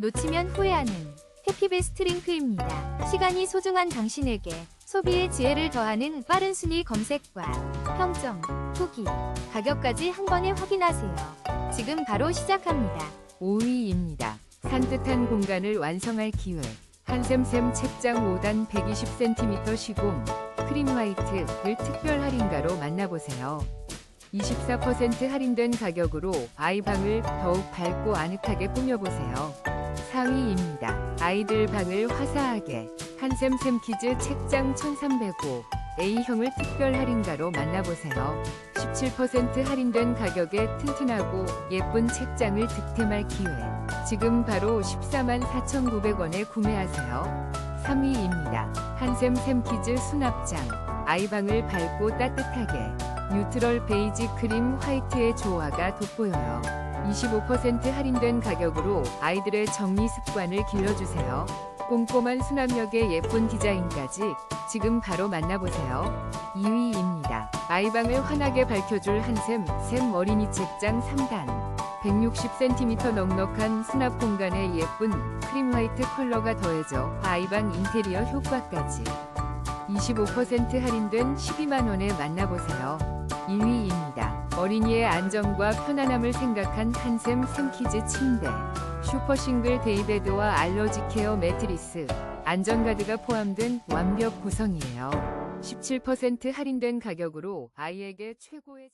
놓치면 후회하는 해피베스트 링크입니다. 시간이 소중한 당신에게 소비의 지혜를 더하는 빠른 순위 검색과 평점, 후기, 가격까지 한 번에 확인하세요. 지금 바로 시작합니다. 5위입니다. 산뜻한 공간을 완성할 기회. 한샘샘 책장 5단 120cm 시공 크림 화이트를 특별 할인가로 만나보세요. 24% 할인된 가격으로 아이 방을 더욱 밝고 아늑하게 꾸며보세요. 상위입니다. 아이들 방을 화사하게 한샘샘 키즈 책장 1305 A형을 특별 할인가로 만나보세요. 17% 할인된 가격에 튼튼하고 예쁜 책장을 득템할 기회. 지금 바로 14만 4,900원에 구매하세요. 3위입니다. 한샘 샘키즈 수납장. 아이방을 밝고 따뜻하게. 뉴트럴 베이지 크림 화이트의 조화가 돋보여요. 25% 할인된 가격으로 아이들의 정리 습관을 길러주세요. 꼼꼼한 수납력의 예쁜 디자인까지 지금 바로 만나보세요. 2위입니다. 아이방을 환하게 밝혀줄 한샘 샘 어린이 책장 3단. 160cm 넉넉한 수납 공간에 예쁜 크림 화이트 컬러가 더해져 아이방 인테리어 효과까지 25% 할인된 12만원에 만나보세요. 1위입니다. 어린이의 안정과 편안함을 생각한 한샘 샘키즈 침대 슈퍼 싱글 데이베드와 알러지 케어 매트리스 안전가드가 포함된 완벽 구성이에요. 17% 할인된 가격으로 아이에게 최고의